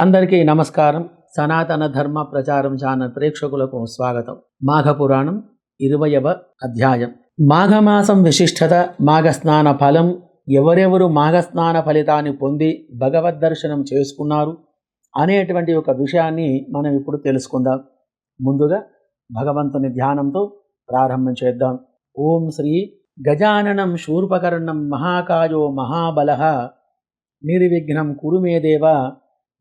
అందరికీ నమస్కారం. సనాతన ధర్మ ప్రచారం ఛానల్ ప్రేక్షకులకు స్వాగతం. మాఘ పురాణం ఇరవయవ అధ్యాయం. మాఘమాసం విశిష్టత మాఘస్నాన ఫలం ఎవరెవరు మాఘస్నాన ఫలితాన్ని పొంది భగవద్ దర్శనం చేసుకున్నారు అనేటువంటి ఒక విషయాన్ని మనం ఇప్పుడు తెలుసుకుందాం. ముందుగా భగవంతుని ధ్యానంతో ప్రారంభం చేద్దాం. ఓం శ్రీ గజాననం శూర్పకర్ణం మహాకాయో మహాబల నిర్విఘ్నం కురు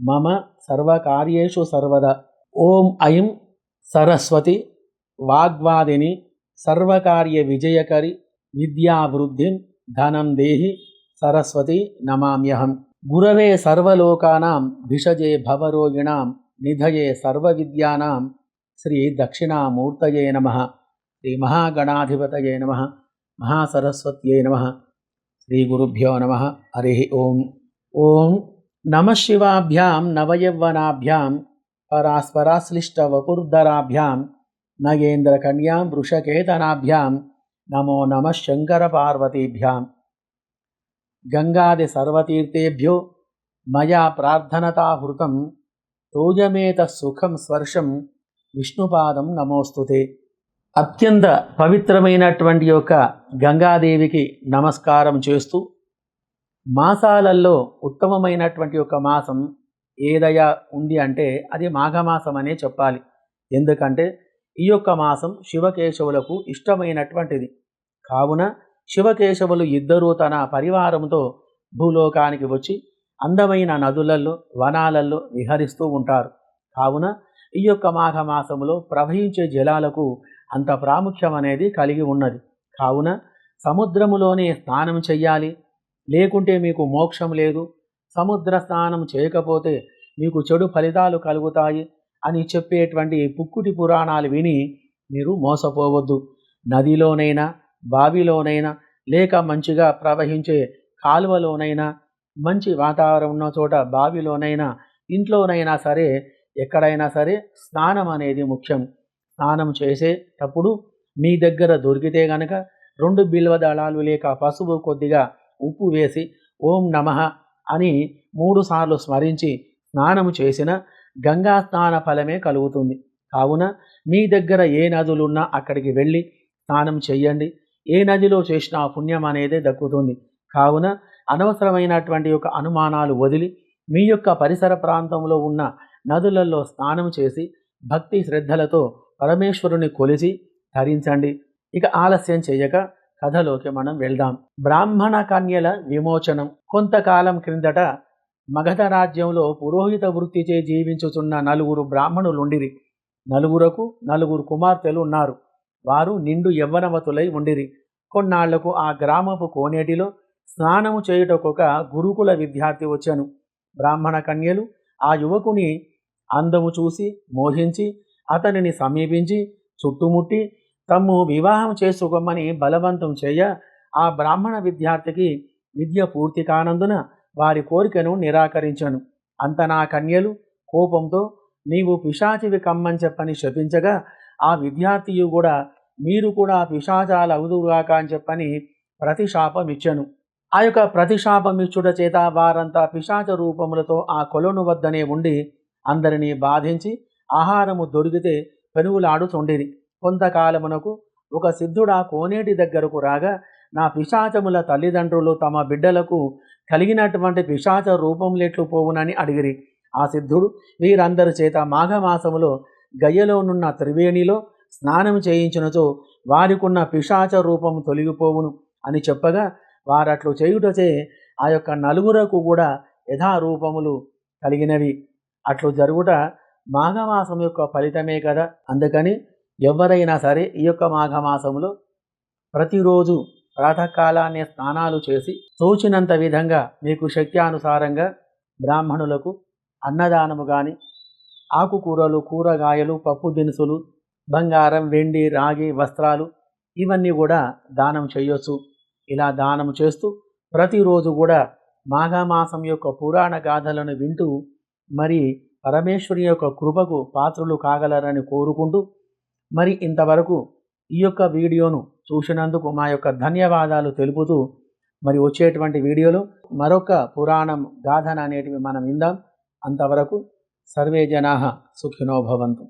మమ సర్వకార్యేషు సర్వదా. ఓం ఐం సరస్వతి వాగ్వాదిని సర్వకార్య విజయకరి విద్యావృద్ధిం ధనం దేహి సరస్వతి నమామ్యహం. గురవే సర్వలోకానాం భిషజే భవరోగిణాం నిధయే సర్వవిద్యానాం శ్రీ దక్షిణామూర్తయే నమ. శ్రీ మహాగణాధిపతయే నమ. మహాసరస్వత్యై నమ. శ్రీ గురుభ్యో నమ. హరి ఓం. ఓం నమశివాభ్యాం నవయవ్వనాభ్యాం పరాస్పరాశ్లిష్టవపుర్ధరాభ్యాం నగేంద్రకన్యాం వృషకేతనాభ్యాం నమో నమ శంకరపార్వతీభ్యాం. గంగాది సర్వతీర్థేభ్యో మయా ప్రార్థనతాహృతం తోజమేత సుఖం స్పర్శం విష్ణుపాదం నమోస్తుతే. అత్యంత పవిత్రమైనటువంటి యొక్క గంగాదేవికి నమస్కారం చేస్తూ మాసాలలో ఉత్తమమైనటువంటి ఒక మాసం ఏదయా ఉంది అంటే అది మాఘమాసం అనే చెప్పాలి. ఎందుకంటే ఈ యొక్క మాసం శివకేశవులకు ఇష్టమైనటువంటిది. కావున శివకేశవులు ఇద్దరూ తన పరివారంతో భూలోకానికి వచ్చి అందమైన నదులలో వనాలలో విహరిస్తూ ఉంటారు. కావున ఈ యొక్క మాఘమాసములో ప్రవహించే జలాలకు అంత ప్రాముఖ్యం అనేది కలిగి ఉన్నది. కావున సముద్రములోనే స్నానం చెయ్యాలి. లేకుంటే మీకు మోక్షం లేదు. సముద్ర స్నానం చేయకపోతే మీకు చెడు ఫలితాలు కలుగుతాయి అని చెప్పేటువంటి పుక్కుటి పురాణాలు విని మీరు మోసపోవద్దు. నదిలోనైనా బావిలోనైనా లేక మంచిగా ప్రవహించే కాలువలోనైనా మంచి వాతావరణం ఉన్న చోట బావిలోనైనా ఇంట్లోనైనా సరే ఎక్కడైనా సరే స్నానం అనేది ముఖ్యం. స్నానం చేసేటప్పుడు మీ దగ్గర దొరికితే గనక రెండు బిల్వ దళాలు లేక పసుపు కొద్దిగా ఉప్పు వేసి ఓం నమ అని మూడుసార్లు స్మరించి స్నానము చేసిన గంగా స్నాన ఫలమే కలుగుతుంది. కావున మీ దగ్గర ఏ నదులున్నా అక్కడికి వెళ్ళి స్నానం చేయండి ఏ నదిలో చేసిన పుణ్యం అనేది దక్కుతుంది. కావున అనవసరమైనటువంటి యొక్క అనుమానాలు వదిలి మీ యొక్క పరిసర ప్రాంతంలో ఉన్న నదులలో స్నానం చేసి భక్తి శ్రద్ధలతో పరమేశ్వరుని కొలిసి ధరించండి. ఇక ఆలస్యం చేయక కథలోకి మనం వెళ్దాం. బ్రాహ్మణ కన్యల విమోచనం. కొంతకాలం క్రిందట మగధ రాజ్యంలో పురోహిత వృత్తిచే జీవించుచున్న నలుగురు బ్రాహ్మణులుండిరి. నలుగురకు నలుగురు కుమార్తెలు ఉన్నారు వారు నిండు యవ్వనవతులై ఉండిరి. కొన్నాళ్ళకు ఆ గ్రామపు కోనేటిలో స్నానము చేయుటకొక గురుకుల విద్యార్థి వచ్చాను. బ్రాహ్మణ కన్యలు ఆ యువకుని అందము చూసి మోహించి అతనిని సమీపించి చుట్టుముట్టి తమ్ము వివాహం చేసుకోమని బలవంతం చేయ ఆ బ్రాహ్మణ విద్యార్థికి విద్య పూర్తి కానందున వారి కోరికను నిరాకరించను. అంత నా కన్యలు కోపంతో నీవు పిశాచివి కమ్మని చెప్పని శపించగా ఆ విద్యార్థియు కూడా మీరు కూడా పిశాచాలు అవుదుగాక అని చెప్పని ప్రతిశాపం ఇచ్చను ఆ యొక్క ప్రతిశాపం ఇచ్చుట చేత వారంతా పిశాచ రూపములతో ఆ కొలను వద్దనే ఉండి అందరినీ బాధించి ఆహారము దొరికితే పెనుగులాడుతుండేది కొంతకాలమునకు ఒక సిద్ధుడా కోనేటి దగ్గరకు రాగా నా పిశాచముల తల్లిదండ్రులు తమ బిడ్డలకు కలిగినటువంటి పిశాచ రూపంలెట్లు పోవునని అడిగిరి. ఆ సిద్ధుడు వీరందరి చేత మాఘమాసములో గయ్యలోనున్న త్రివేణిలో స్నానం చేయించినచో వారికున్న పిశాచ రూపం తొలగిపోవును అని చెప్పగా వారట్లు చేయుటచే ఆ యొక్క నలుగురకు కూడా యథారూపములు కలిగినవి. అట్లు జరుగుట మాఘమాసం యొక్క ఫలితమే కదా. అందుకని ఎవరైనా సరే ఈ యొక్క మాఘమాసంలో ప్రతిరోజు ప్రాతకాలాన్ని స్నానాలు చేసి తోచినంత విధంగా మీకు శక్త్యానుసారంగా బ్రాహ్మణులకు అన్నదానము కానీ ఆకుకూరలు కూరగాయలు పప్పు దినుసులు బంగారం వెండి రాగి వస్త్రాలు ఇవన్నీ కూడా దానం చేయొచ్చు. ఇలా దానం చేస్తూ ప్రతిరోజు కూడా మాఘమాసం యొక్క పురాణ గాథలను వింటూ మరి పరమేశ్వరి యొక్క కృపకు పాత్రులు కాగలరని కోరుకుంటూ మరి ఇంతవరకు ఈ యొక్క వీడియోను చూసినందుకు మా యొక్క ధన్యవాదాలు తెలుపుతూ మరి వచ్చేటువంటి వీడియోలో మరొక పురాణం గాథన అనేటివి మనం విందాం. అంతవరకు సర్వే జనా సుఖినో భవంతు.